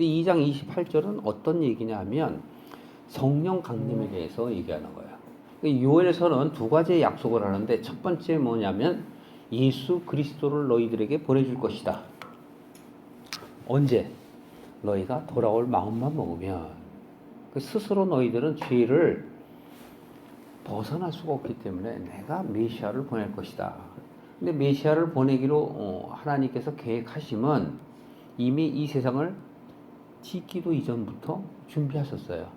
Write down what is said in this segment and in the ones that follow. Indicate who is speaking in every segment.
Speaker 1: 근데 2장 28절은 어떤 얘기냐면 성령 강림에 대해서 얘기하는 거야. 그 요엘서는 두 가지의 약속을 하는데 첫 번째 뭐냐면 예수 그리스도를 너희들에게 보내줄 것이다. 언제? 너희가 돌아올 마음만 먹으면 그 스스로 너희들은 죄를 벗어날 수가 없기 때문에 내가 메시아를 보낼 것이다. 근데 메시아를 보내기로 어, 하나님께서 계획하심은 이미 이 세상을 짓기도 이전부터 준비하셨어요.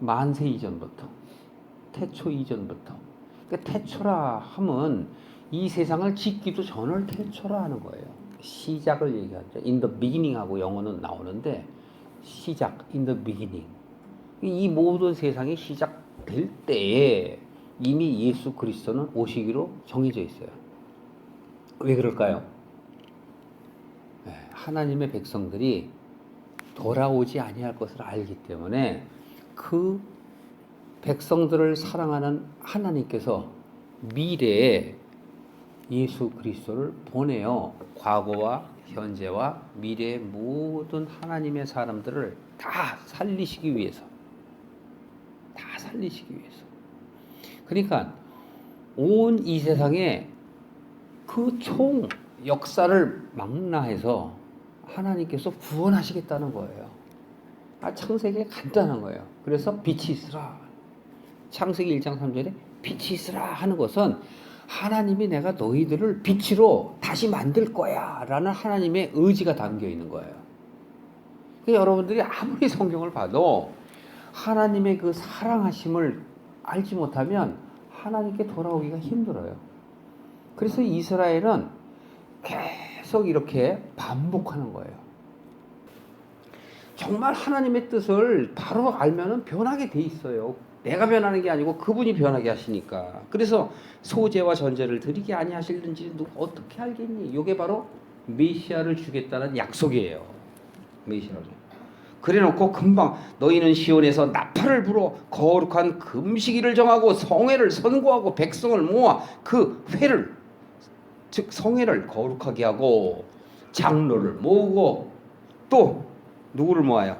Speaker 1: 만세 이전부터, 태초 이전부터. 그러니까 태초라 함은 이 세상을 짓기도 전을 태초라 하는 거예요. 시작을 얘기하죠. In the beginning 하고 영어는 나오는데 시작, in the beginning. 이 모든 세상이 시작될 때에 이미 예수 그리스도는 오시기로 정해져 있어요. 왜 그럴까요? 네, 하나님의 백성들이 돌아오지 아니할 것을 알기 때문에 그 백성들을 사랑하는 하나님께서 미래에 예수 그리스도를 보내어 과거와 현재와 미래의 모든 하나님의 사람들을 다 살리시기 위해서 다 살리시기 위해서. 그러니까 온 이 세상에 그 총 역사를 망라해서 하나님께서 구원하시겠다는 거예요. 아, 창세기 간단한 거예요. 그래서 빛이 있으라. 창세기 1장 3절에 빛이 있으라 하는 것은 하나님이 내가 너희들을 빛으로 다시 만들 거야 라는 하나님의 의지가 담겨 있는 거예요. 여러분들이 아무리 성경을 봐도 하나님의 그 사랑하심을 알지 못하면 하나님께 돌아오기가 힘들어요. 그래서 이스라엘은 계속 이렇게 반복하는 거예요. 정말 하나님의 뜻을 바로 알면은 변하게 돼 있어요. 내가 변하는 게 아니고 그분이 변하게 하시니까. 그래서 소재와 전제를 드리게 아니하실는지 어떻게 알겠니? 이게 바로 메시아를 주겠다는 약속이에요. 메시아를. 그래놓고 금방 너희는 시온에서 나팔을 불어 거룩한 금식일을 정하고 성회를 선고하고 백성을 모아 그 회를 즉 성회를 거룩하게 하고 장로를 모으고 또 누구를 모아요?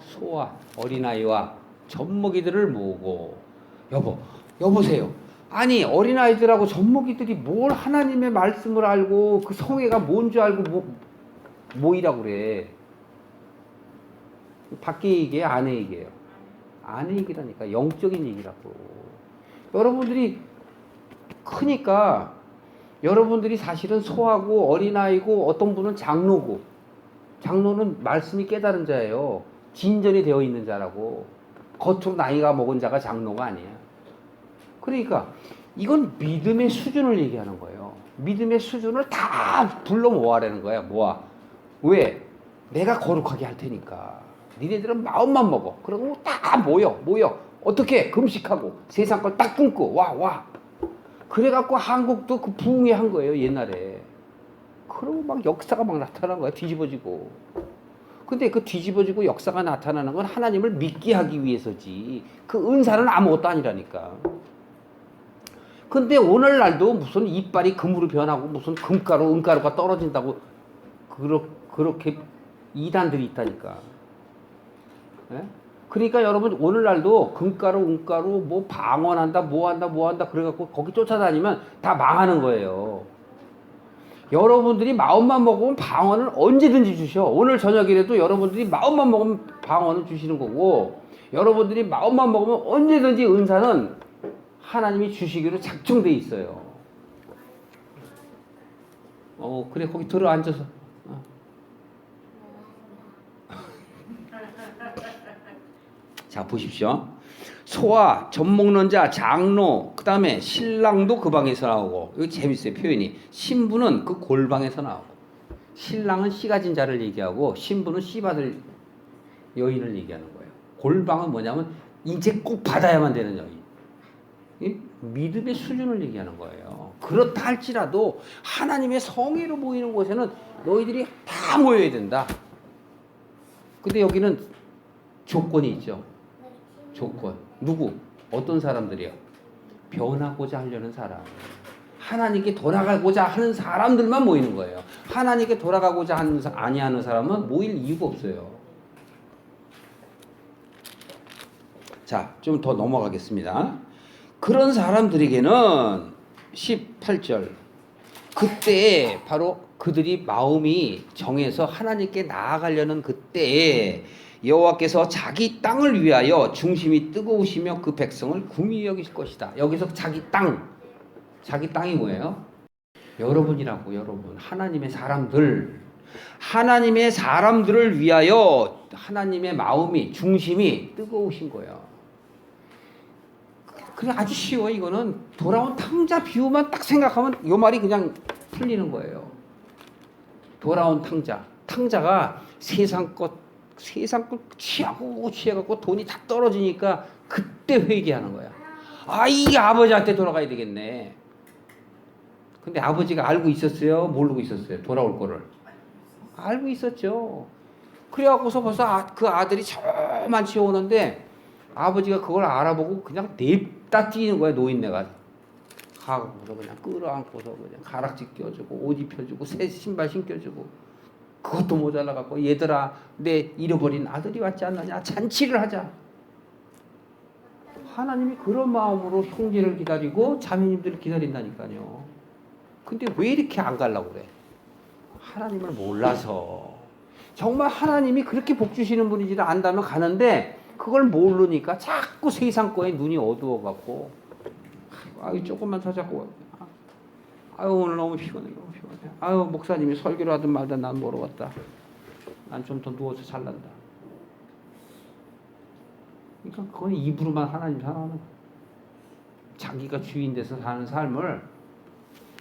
Speaker 1: 소와 어린아이와 젖먹이들을 모으고. 여보 여보세요. 아니 어린아이들하고 젖먹이들이 뭘 하나님의 말씀을 알고 그 성회가 뭔줄 알고 뭐, 모이라고 그래? 밖에 얘기해? 안에 얘기해요. 안에 얘기라니까. 영적인 얘기라고. 여러분들이 크니까 여러분들이 사실은 소하고 어린아이고 어떤 분은 장로고 장로는 말씀이 깨달은 자예요. 진전이 되어 있는 자라고. 겉으로 나이가 먹은 자가 장로가 아니야. 그러니까 이건 믿음의 수준을 얘기하는 거예요. 믿음의 수준을 다 불러 모아라는 거야. 모아. 왜? 내가 거룩하게 할 테니까. 니네들은 마음만 먹어. 그러고 다 모여, 모여. 어떻게? 금식하고 세상 걸 딱 끊고 와, 와. 그래갖고 한국도 그 부흥회 한 거예요, 옛날에. 그러고 막 역사가 막 나타난 거야, 뒤집어지고. 근데 그 뒤집어지고 역사가 나타나는 건 하나님을 믿게 하기 위해서지. 그 은사는 아무것도 아니라니까. 근데 오늘날도 무슨 이빨이 금으로 변하고 무슨 금가루, 은가루가 떨어진다고 그러, 그렇게 이단들이 있다니까. 예? 그러니까 여러분 오늘날도 금가루, 은가루 뭐 방언한다, 뭐 한다, 뭐 한다 그래갖고 거기 쫓아다니면 다 망하는 거예요. 여러분들이 마음만 먹으면 방언을 언제든지 주셔. 오늘 저녁이라도 여러분들이 마음만 먹으면 방언을 주시는 거고 여러분들이 마음만 먹으면 언제든지 은사는 하나님이 주시기로 작정돼 있어요. 어 그래 거기 들어 앉아서. 어. 자 보십시오. 소와 젖 먹는 자, 장로, 그 다음에 신랑도 그 방에서 나오고, 이거 재밌어요, 표현이. 신부는 그 골방에서 나오고, 신랑은 씨 가진 자를 얘기하고, 신부는 씨 받을 여인을 얘기하는 거예요. 골방은 뭐냐면, 이제 꼭 받아야만 되는 여인. 이 믿음의 수준을 얘기하는 거예요. 그렇다 할지라도, 하나님의 성의로 모이는 곳에는 너희들이 다 모여야 된다. 근데 여기는 조건이 있죠. 조건. 누구? 어떤 사람들이요? 변하고자 하려는 사람. 하나님께 돌아가고자 하는 사람들만 모이는 거예요. 하나님께 돌아가고자 하는 사- 아니하는 사람은 모일 이유가 없어요. 자, 좀 더 넘어가겠습니다. 그런 사람들에게는 18절 그때 바로 그들이 마음이 정해서 하나님께 나아가려는 그때에 여호와께서 자기 땅을 위하여 중심이 뜨거우시며 그 백성을 궁히 여기실 것이다. 여기서 자기 땅, 자기 땅이 뭐예요? 여러분이라고 여러분 하나님의 사람들 하나님의 사람들을 위하여 하나님의 마음이 중심이 뜨거우신 거예요. 그래 아주 쉬워 이거는 돌아온 탕자 비유만 딱 생각하면 요 말이 그냥 풀리는 거예요. 돌아온 탕자 탕자가 세상 것 세상 것 취하고 취해갖고 돈이 다 떨어지니까 그때 회개하는 거야. 아 이게 아버지한테 돌아가야 되겠네. 근데 아버지가 알고 있었어요? 모르고 있었어요? 돌아올 거를 알고 있었죠. 그래갖고서 벌써 아, 그 아들이 저만치 오는데 아버지가 그걸 알아보고 그냥 냅다 뛰는 거야 노인네가 가고서 그냥 끌어안고서 그냥 가락지 껴주고 옷 입혀주고 새 신발 신겨주고 그것도 모자라 갖고 얘들아 내 잃어버린 아들이 왔지 않느냐? 잔치를 하자. 하나님이 그런 마음으로 형제를 기다리고 자매님들을 기다린다니까요. 근데 왜 이렇게 안 가려고 그래? 하나님을 몰라서. 정말 하나님이 그렇게 복 주시는 분인지를 안다면 가는데 그걸 모르니까 자꾸 세상 거에 눈이 어두워 갖고 아유 조금만 더 자꾸 아유 오늘 너무 피곤해 너무 피곤해 아유 목사님이 설교를 하든 말든 난 모르겠다 난 좀 더 누워서 잘난다 그러니까 그건 입으로만 하나님 사랑하는. 자기가 주인 돼서 사는 삶을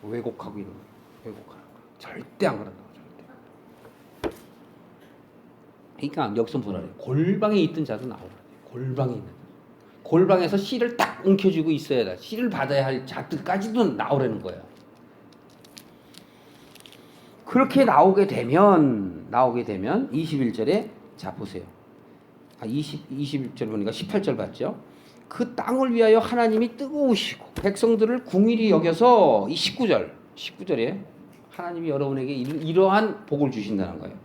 Speaker 1: 왜곡하고 있는 거야 왜곡하는 거야 절대 안 그런다고 절대 그러니까 그래. 골방에 있던 자도 나오라. 골방에 있는 자. 골방에서 씨를 딱 움켜쥐고 있어야 돼. 씨를 받아야 할 자들까지도 나오라는 거예요. 그렇게 나오게 되면 나오게 되면 21절에 자 보세요. 아 20, 21절 보니까 18절 봤죠? 그 땅을 위하여 하나님이 뜨거우시고 백성들을 궁일이 여겨서 이 19절 19절에 하나님이 여러분에게 이러- 이러한 복을 주신다는 거예요.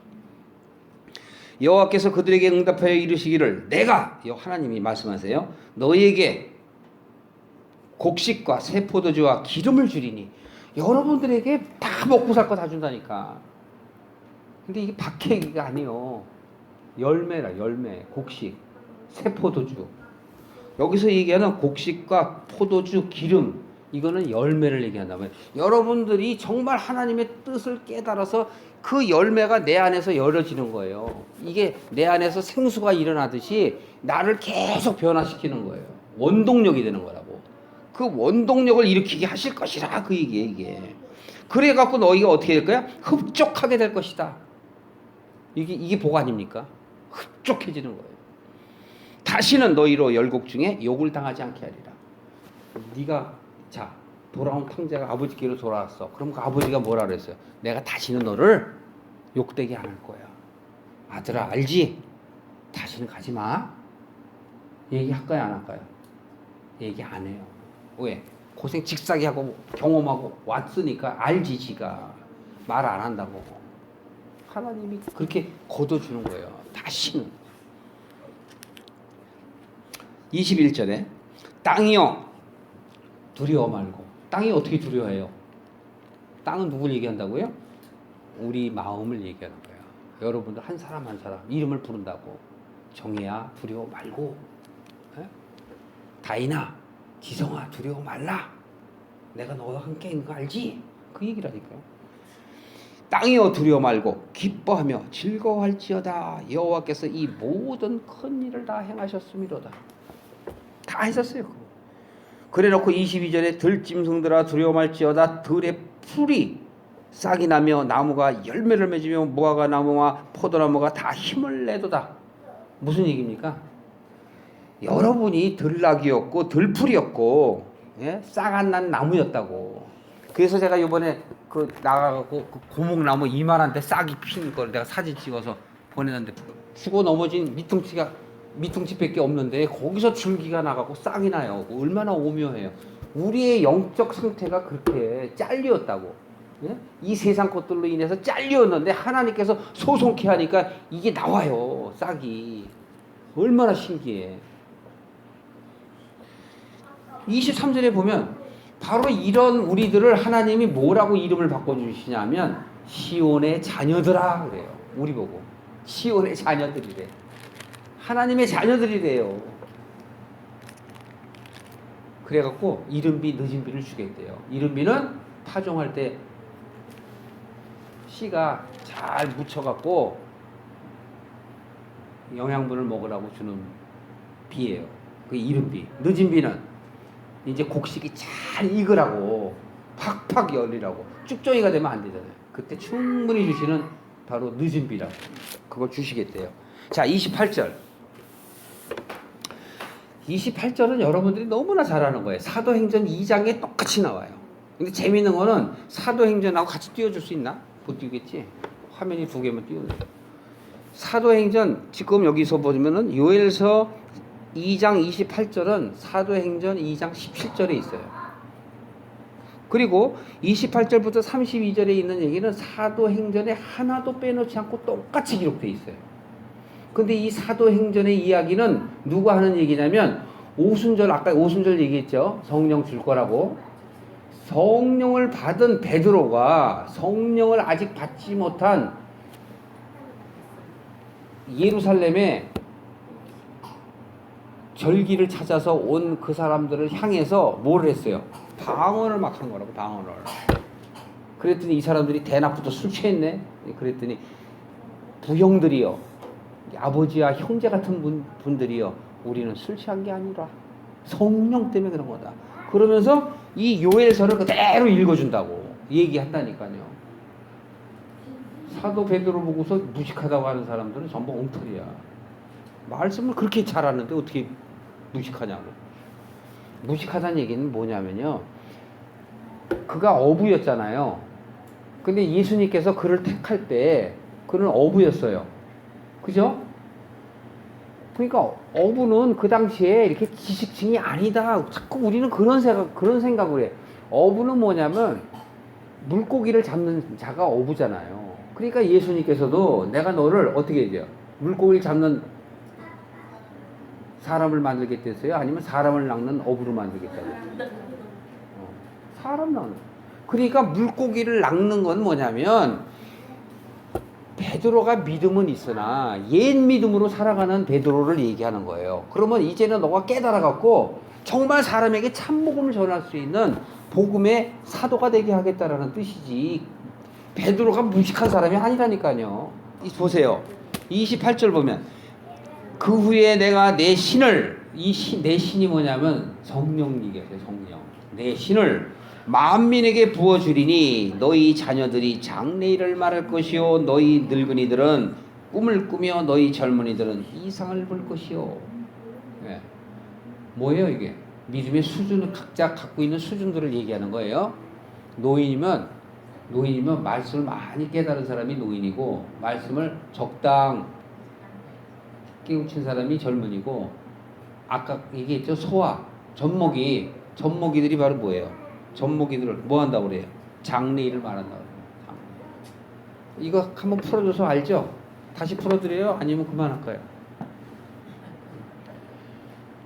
Speaker 1: 여호와께서 그들에게 응답하여 이르시기를 내가 여 하나님이 말씀하세요. 너희에게 곡식과 새 포도주와 기름을 주리니 여러분들에게 다 먹고 살 거 다 준다니까. 근데 이게 박해기가 아니요. 열매라 열매, 곡식, 새 포도주. 여기서 얘기하는 곡식과 포도주, 기름 이거는 열매를 얘기한다 면 여러분들이 정말 하나님의 뜻을 깨달아서 그 열매가 내 안에서 열어지는 거예요. 이게 내 안에서 생수가 일어나듯이 나를 계속 변화시키는 거예요. 원동력이 되는 거라고. 그 원동력을 일으키게 하실 것이라 그 얘기에 이게. 그래 갖고 너희가 어떻게 될 거야? 흡족하게 될 것이다. 이게 이게 복 아닙니까? 흡족해지는 거예요. 다시는 너희로 열곡 중에 욕을 당하지 않게 하리라. 네가 자 돌아온 탕자가 아버지께로 돌아왔어. 그럼 그 아버지가 뭐라 그랬어요? 내가 다시는 너를 욕되게 안 할 거야. 아들아 알지? 다시는 가지 마. 얘기할까요 안 할까요? 얘기 안 해요. 왜? 고생 직사게 하고 경험하고 왔으니까 알지 지가 말 안 한다고. 하나님이 그렇게 걷어주는 거예요. 다시는. 21절에 땅이여 두려워 말고 땅이 어떻게 두려워해요? 땅은 누굴 얘기한다고요? 우리 마음을 얘기하는 거예요. 여러분들 한 사람 한 사람 이름을 부른다고 정혜야 두려워 말고 에? 다인아 지성아 두려워 말라 내가 너와 함께 있는 거 알지? 그 얘기라니까요. 땅이여 두려워 말고 기뻐하며 즐거워할지어다 여호와께서 이 모든 큰 일을 다 행하셨음이로다. 다 하셨어요. 그래놓고 22절에 들짐승들아 두려워 말지어다 들의 풀이 싹이 나며 나무가 열매를 맺으며 무화과 나무와 포도나무가 다 힘을 내도다. 무슨 얘기입니까? 여러분이 들락이었고 들풀이었고 예? 싹 안 난 나무였다고. 그래서 제가 이번에 그 나가고 그 고목나무 이만한데 싹이 피는 걸 내가 사진 찍어서 보내는데 죽어 넘어진 미퉁치가 미퉁치밖에 없는데 거기서 줄기가 나가고 싹이 나요. 얼마나 오묘해요. 우리의 영적 상태가 그렇게 잘렸다고. 예? 이 세상 것들로 인해서 잘렸는데 하나님께서 소송케 하니까 이게 나와요. 싹이. 얼마나 신기해. 23절에 보면 바로 이런 우리들을 하나님이 뭐라고 이름을 바꿔주시냐면 시온의 자녀들아 그래요. 우리 보고 시온의 자녀들이래. 하나님의 자녀들이래요. 그래갖고 이른비 늦은비를 주겠대요. 이른비는 파종할 때 씨가 잘 묻혀갖고 영양분을 먹으라고 주는 비예요. 그 이른비. 늦은비는 이제 곡식이 잘 익으라고 팍팍 열리라고 쭉정이가 되면 안 되잖아요. 그때 충분히 주시는 바로 늦은 비라고 그걸 주시겠대요. 자, 28절. 28절은 여러분들이 너무나 잘 아는 거예요. 사도행전 2장에 똑같이 나와요. 근데 재밌는 거는 사도행전하고 같이 띄워줄 수 있나? 못 띄우겠지? 화면이 두 개만 띄우네. 사도행전 지금 여기서 보면은 요엘서 2장 28절은 사도행전 2장 17절에 있어요. 그리고 28절부터 32절에 있는 얘기는 사도행전에 하나도 빼놓지 않고 똑같이 기록되어 있어요. 근데 이 사도행전의 이야기는 누가 하는 얘기냐면 오순절 아까 오순절 얘기했죠. 성령 줄 거라고. 성령을 받은 베드로가 성령을 아직 받지 못한 예루살렘에 절기를 찾아서 온 그 사람들을 향해서 뭘 했어요? 방언을 막 한 거라고 방언을. 그랬더니 이 사람들이 대낮부터 술 취했네. 그랬더니 부형들이요, 아버지와 형제 같은 분, 분들이요, 우리는 술 취한 게 아니라 성령 때문에 그런 거다. 그러면서 이 요엘서를 그대로 읽어준다고 얘기한다니까요. 사도 베드로 보고서 무식하다고 하는 사람들은 전부 엉터리야. 말씀을 그렇게 잘하는데 어떻게 무식하냐고. 무식하다는 얘기는 뭐냐면요. 그가 어부였잖아요. 근데 예수님께서 그를 택할 때 그는 어부였어요. 그죠? 그러니까 어부는 그 당시에 이렇게 지식층이 아니다. 자꾸 우리는 그런 생각 그런 생각을 해. 어부는 뭐냐면 물고기를 잡는 자가 어부잖아요. 그러니까 예수님께서도 내가 너를 어떻게 해요? 물고기를 잡는 사람을 만들겠댔어요? 아니면 사람을 낚는 어부로 만들겠다고요? 어, 사람 낚는. 그러니까 물고기를 낚는 건 뭐냐면 베드로가 믿음은 있으나 옛 믿음으로 살아가는 베드로를 얘기하는 거예요. 그러면 이제는 너가 깨달아 갖고 정말 사람에게 참복음을 전할 수 있는 복음의 사도가 되게 하겠다라는 뜻이지. 베드로가 무식한 사람이 아니라니까요. 이 보세요. 28절 보면 그 후에 내가 내 신을 이 신, 내 신이 뭐냐면 성령 얘기하세요. 성령. 내 신을 만민에게 부어주리니 너희 자녀들이 장래일을 말할 것이요 너희 늙은이들은 꿈을 꾸며 너희 젊은이들은 이상을 볼 것이요. 예. 뭐예요 이게? 믿음의 수준을 각자 갖고 있는 수준들을 얘기하는 거예요. 노인이면 노인이면 말씀을 많이 깨달은 사람이 노인이고 말씀을 적당 깨우친 사람이 젊은이고 아까 얘기했죠 소아 젖먹이 젖먹이들이 바로 뭐예요? 젖먹이들을 뭐 한다고 그래요? 장래일을 말한다고 그래요. 이거 한번 풀어줘서 알죠? 다시 풀어드려요? 아니면 그만할까요?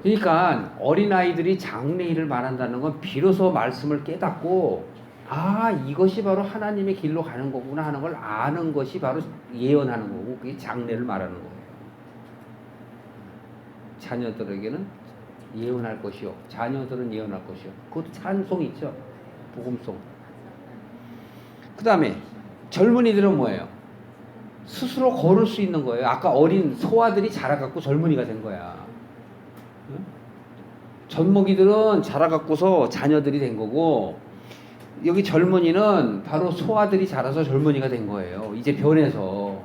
Speaker 1: 그러니까 어린아이들이 장래일을 말한다는 건 비로소 말씀을 깨닫고 아 이것이 바로 하나님의 길로 가는 거구나 하는 걸 아는 것이 바로 예언하는 거고 그게 장래를 말하는 거예요. 자녀들에게는 예언할 것이요. 자녀들은 예언할 것이요. 그것도 찬송 있죠. 복음송. 그 다음에 젊은이들은 뭐예요? 스스로 걸을 수 있는 거예요. 아까 어린 소아들이 자라갖고 젊은이가 된 거야. 응? 젖먹이들은 자라갖고서 자녀들이 된 거고 여기 젊은이는 바로 소아들이 자라서 젊은이가 된 거예요. 이제 변해서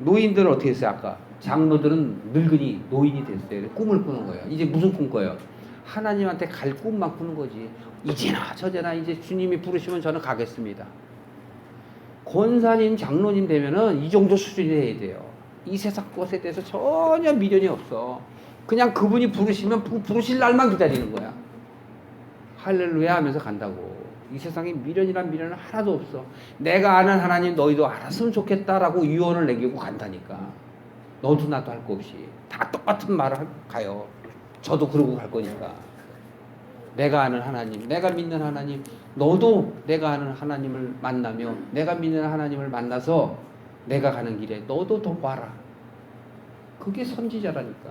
Speaker 1: 노인들은 어떻게 했어요? 아까 장로들은 늙은이 노인이 됐어요. 꿈을 꾸는 거예요. 이제 무슨 꿈 꿔요? 하나님한테 갈 꿈만 꾸는 거지. 이제나 저제나 이제 주님이 부르시면 저는 가겠습니다. 권사님, 장로님 되면은 이 정도 수준이 돼야 돼요. 이 세상 것에 대해서 전혀 미련이 없어. 그냥 그분이 부르시면 부, 부르실 날만 기다리는 거야. 할렐루야 하면서 간다고. 이 세상에 미련이란 미련은 하나도 없어. 내가 아는 하나님 너희도 알았으면 좋겠다라고 유언을 내기고 간다니까. 너도 나도 할 거 없이 다 똑같은 말을 할- 가요. 저도 그러고 갈 거니까. 내가 아는 하나님, 내가 믿는 하나님, 너도 내가 아는 하나님을 만나며 내가 믿는 하나님을 만나서 내가 가는 길에 너도 더 봐라. 그게 선지자라니까.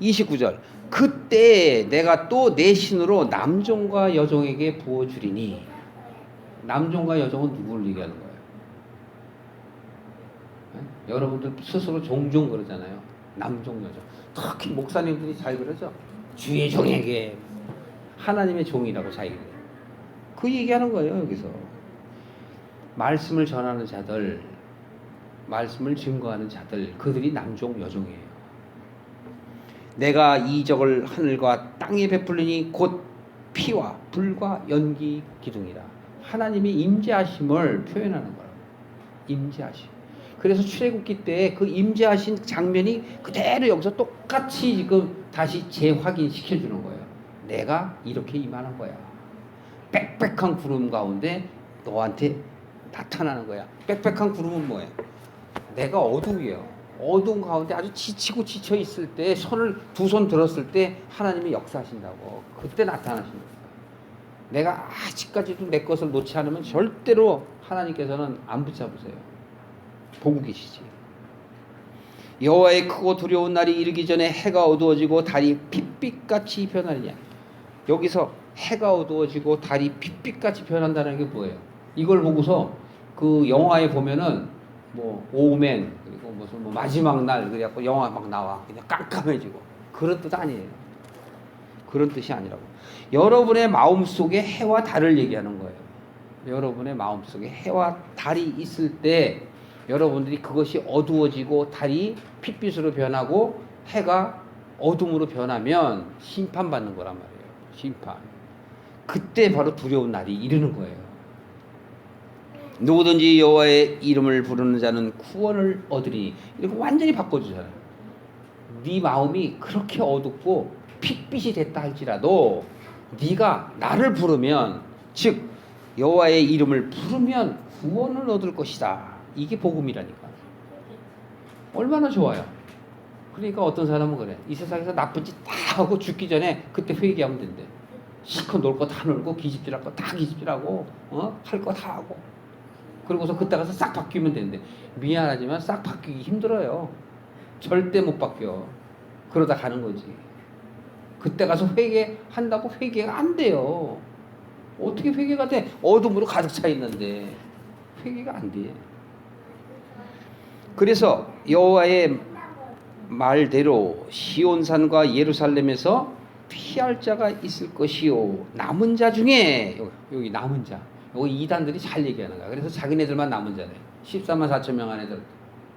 Speaker 1: 29절. 그때 내가 또 내 신으로 남종과 여종에게 부어주리니 남종과 여종은 누구를 얘기하는 거예 여러분들 스스로 종종 그러잖아요. 남종 여종. 특히 목사님들이 잘 그러죠. 주의 종에게 하나님의 종이라고 자기를. 그 얘기하는 거예요 여기서. 말씀을 전하는 자들, 말씀을 증거하는 자들, 그들이 남종 여종이에요. 내가 이적을 하늘과 땅에 베풀리니 곧 피와 불과 연기 기둥이라. 하나님이 임재하심을 표현하는 거라고. 임재하심. 그래서 출애굽기 때 그 임재하신 장면이 그대로 여기서 똑같이 지금 다시 재확인시켜 주는 거예요. 내가 이렇게 임하는 거야. 빽빽한 구름 가운데 너한테 나타나는 거야. 빽빽한 구름은 뭐예요? 내가 어둠이에요. 어두운 가운데 아주 지치고 지쳐 있을 때 손을 두 손 들었을 때 하나님이 역사하신다고 그때 나타나시는 거예요. 내가 아직까지도 내 것을 놓지 않으면 절대로 하나님께서는 안 붙잡으세요. 보고 계시지. 여호와의 크고 두려운 날이 이르기 전에 해가 어두워지고 달이 핏빛같이 변하느냐. 여기서 해가 어두워지고 달이 핏빛같이 변한다는 게 뭐예요? 이걸 보고서 그 영화에 보면은 뭐 오멘 그리고 무슨 뭐 마지막 날 그래갖고 영화 막 나와 그냥 깜깜해지고 그런 뜻 아니에요. 그런 뜻이 아니라고. 여러분의 마음 속에 해와 달을 얘기하는 거예요. 여러분의 마음 속에 해와 달이 있을 때 여러분들이 그것이 어두워지고 달이 핏빛으로 변하고 해가 어둠으로 변하면 심판받는 거란 말이에요. 심판. 그때 바로 두려운 날이 이르는 거예요. 누구든지 여호와의 이름을 부르는 자는 구원을 얻으리. 이렇게 완전히 바꿔주잖아요. 네 마음이 그렇게 어둡고 핏빛이 됐다 할지라도 네가 나를 부르면 즉 여호와의 이름을 부르면 구원을 얻을 것이다. 이게 복음이라니까. 얼마나 좋아요. 그러니까 어떤 사람은 그래. 이 세상에서 나쁜 짓 다 하고 죽기 전에 그때 회개하면 된대. 실컷 놀 거 다 놀고 기집질할 거 다 기집질하고 어? 할 거 다 하고 그러고서 그때 가서 싹 바뀌면 되는데 미안하지만 싹 바뀌기 힘들어요. 절대 못 바뀌어. 그러다 가는 거지. 그때 가서 회개한다고 회개가 안 돼요. 어떻게 회개가 돼? 어둠으로 가득 차 있는데 회개가 안 돼. 그래서 여호와의 말대로 시온산과 예루살렘에서 피할 자가 있을 것이요 남은 자 중에 여기, 남은 자 여기 이단들이 잘 얘기하는 거야. 그래서 자기네들만 남은 자네. 14만 4천 명 안에들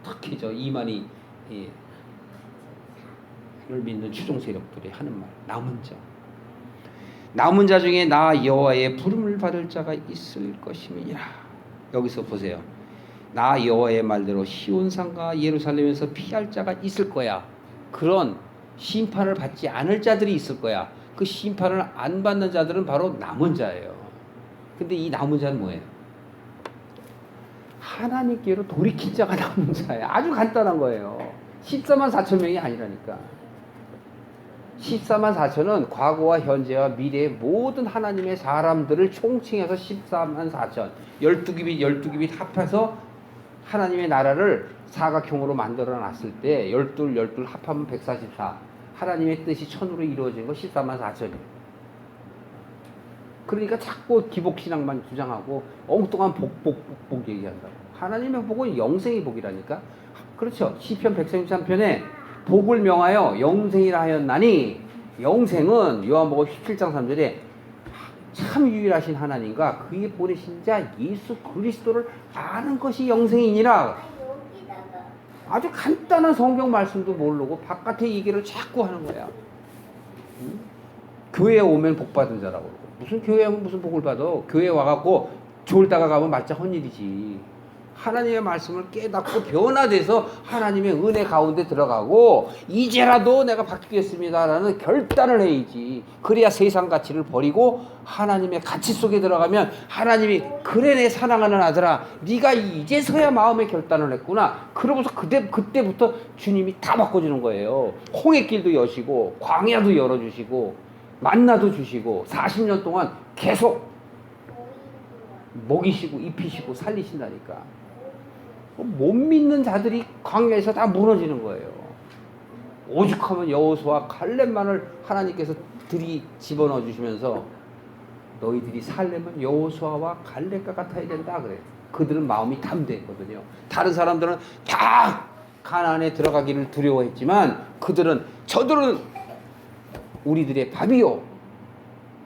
Speaker 1: 특히 저 이만희 예, 를 믿는 추종 세력들이 하는 말 남은 자. 남은 자 중에 나 여호와의 부름을 받을 자가 있을 것임이니라. 여기서 보세요. 나 여호와의 말대로 시온산과 예루살렘에서 피할 자가 있을 거야. 그런 심판을 받지 않을 자들이 있을 거야. 그 심판을 안 받는 자들은 바로 남은 자예요. 근데 이 남은 자는 뭐예요? 하나님께로 돌이킨 자가 남은 자예요. 아주 간단한 거예요. 14만 4천 명이 아니라니까. 14만 4천은 과거와 현재와 미래의 모든 하나님의 사람들을 총칭해서 14만 4천 12기빗 12기빗 합해서 하나님의 나라를 사각형으로 만들어 놨을 때 12, 12 합하면 144 하나님의 뜻이 천으로 이루어진 거 14만 4천이에요. 그러니까 자꾸 기복신앙만 주장하고 엉뚱한 복, 복, 복, 복 얘기한다고. 하나님의 복은 영생의 복이라니까? 그렇죠. 시편 133편에 복을 명하여 영생이라 하였나니 영생은 요한복음 17장 3절에 참 유일하신 하나님과 그의 보내신 자 예수 그리스도를 아는 것이 영생이니라. 아주 간단한 성경 말씀도 모르고 바깥의 얘기를 자꾸 하는 거야. 응? 교회에 오면 복 받은 자라고 그러고. 무슨 교회에 오면 무슨 복을 받아? 교회에 와갖고 졸다가 가면 맞자 헛일이지 하나님의 말씀을 깨닫고 변화돼서 하나님의 은혜 가운데 들어가고 이제라도 내가 바뀌겠습니다라는 결단을 해야지. 그래야 세상 가치를 버리고 하나님의 가치 속에 들어가면 하나님이 그래 내 사랑하는 아들아 네가 이제서야 마음의 결단을 했구나. 그러고서 그때 그때부터 주님이 다 바꿔주는 거예요. 홍해길도 여시고 광야도 열어주시고 만나도 주시고 40년 동안 계속 먹이시고 입히시고 살리신다니까. 못 믿는 자들이 광야에서 다 무너지는 거예요. 오죽하면 여호수와 칼렙만을 하나님께서 들이 집어넣어 주시면서 너희들이 살려면 여호수아와 갈렙과 같아야 된다 그래. 그들은 마음이 담대했거든요. 다른 사람들은 다 가나안에 들어가기를 두려워했지만 그들은 저들은 우리들의 밥이요.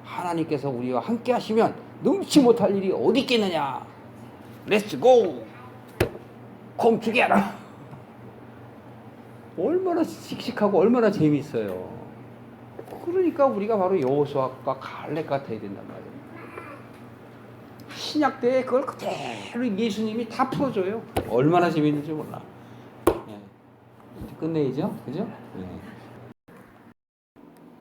Speaker 1: 하나님께서 우리와 함께 하시면 능치 못할 일이 어디 있겠느냐. 렛츠 고. 컴 투게더. 얼마나 씩씩하고 얼마나 재미있어요. 그러니까 우리가 바로 여호수아과 갈렙 같아야 된단 말이에요. 신약 때에 그걸 그대로 예수님이 다 풀어줘요. 얼마나 재밌는지 몰라. 예. 끝내야죠, 그죠? 예.